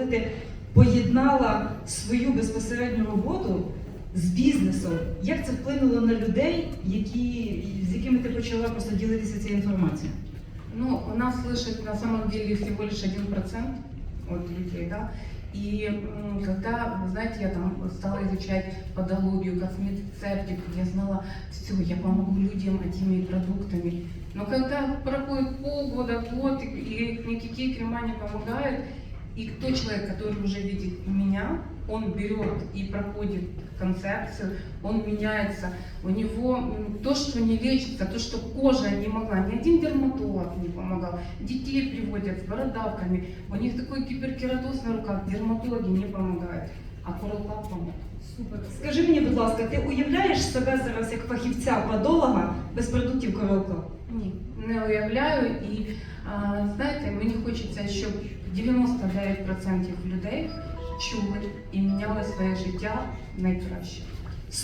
коли ти поєднала свою безпосередню роботу з бізнесом, як це вплинуло на людей, які, з якими ти почала просто ділитися цією інформацією? Ну, у нас слышит на самом деле всего лишь 1% от людей, да. И м, когда, вы знаете, я там стала изучать подологию, косметицептику, я знала все, я помогу людям этими продуктами. Но когда проходит полгода, год, и, и никакие крема не помогают, и тот человек, который уже видит меня, он берет и проходит концепцию, он меняется. У него то, что не лечится, то, что кожа не могла, ни один дерматолог не помогал. Детей приводят с бородавками, у них такой гиперкератоз на руках, дерматологи не помогают. А Супер. Скажи мені, будь ласка, ти уявляєш себе зараз як фахівця-падолога без продуктів коробка? Ні, не уявляю. І а, знаєте, мені хочеться, щоб 99% людей чули і міняли своє життя найкраще.